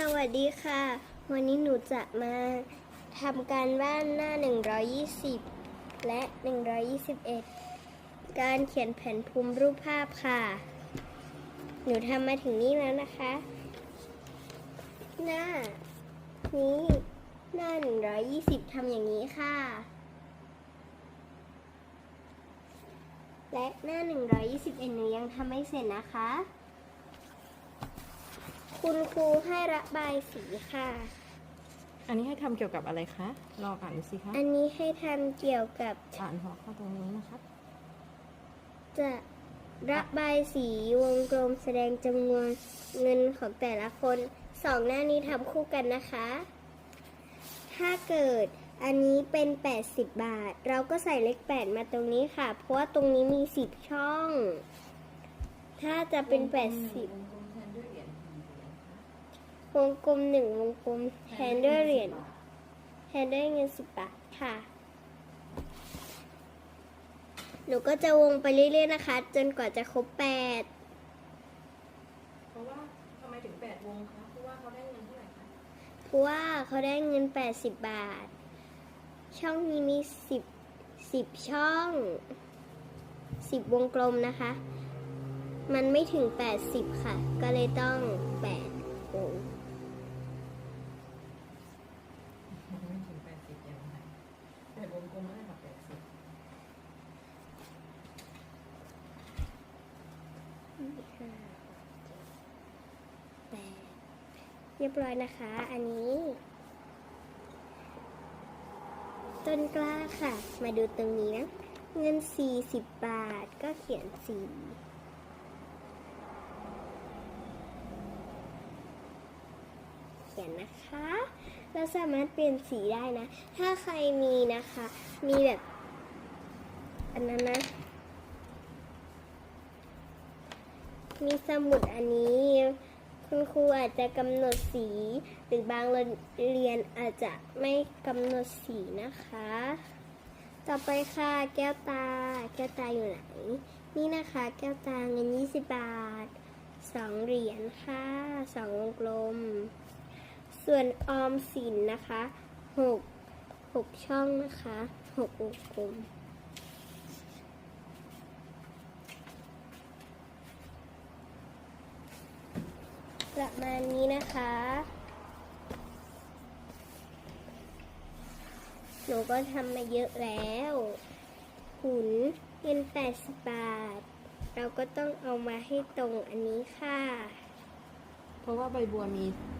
สวัสดีค่ะ วันนี้หนูจะมาทำการบ้านหน้า 120 และ 121 การเขียนแผนภูมิรูปภาพค่ะ หนูทำมาถึงนี่แล้วนะคะ หน้า นี้หน้า 120ทำอย่างนี้ค่ะ และหน้า 121 หนูยังทำไม่เสร็จนะคะ คุณครูให้ระบายสีค่ะ อันนี้ให้ทำเกี่ยวกับอะไรคะลองอ่านดูสิคะอันนี้ให้ทำเกี่ยวกับอ่านหัวข้อตรงนี้นะครับ จะระบายสีวงกลมแสดงจำนวนเงินของแต่ละคนสองหน้านี้ทำคู่กันนะคะ ถ้าเกิดอันนี้เป็น 80 บาท เราก็ใส่เลข8มาตรงนี้ค่ะ เพราะว่าตรงนี้มี 10 ช่อง ถ้าจะเป็น 80 วงกลมหนึ่งวงกลมแทนด้วยเหรียญแทนด้วยเงินสิบบาทค่ะ หนูก็จะวงไปเรื่อยๆนะคะ จนกว่าจะครบแปดเพราะว่าทำไมถึง8วงคะเพราะว่าเขาได้เงินเท่าไหร่คะเพราะว่าเขาได้เงินแปดสิบบาท ช่องนี้มีสิบสิบช่องสิบวงกลมนะคะ มันไม่ถึงแปดสิบค่ะ ก็เลยต้องแปดวง ไม่ถึง 80ยังไงแต่วงกลมไม่ได้แบบ80 ห้าแปดเรียบร้อยนะคะ อันนี้ ต้นกล้าค่ะ มาดูตรงนี้นะ เงิน 40 บาทก็เขียนสีเขียนนะคะ เราสามารถเปลี่ยนสีได้นะ ถ้าใครมีนะคะ มีแบบ อันนั้นนะ มีสมุดอันนี้ คุณครูอาจจะกำหนดสี หรือบางเรียนอาจจะไม่กำหนดสีนะคะ ต่อไปค่ะแก้วตา แก้วตาอยู่ไหน นี่นะคะแก้วตาเงิน20 บาท2เหรียญค่ะ2วงกลม ส่วนออมสินนะคะ6 6ช่องนะคะ6วงกลม ประมาณนี้นะคะ หนูก็ทำมาเยอะแล้วหุนเงิน80บาท เราก็ต้องเอามาให้ตรงอันนี้ค่ะ เพราะว่าใบบัวมี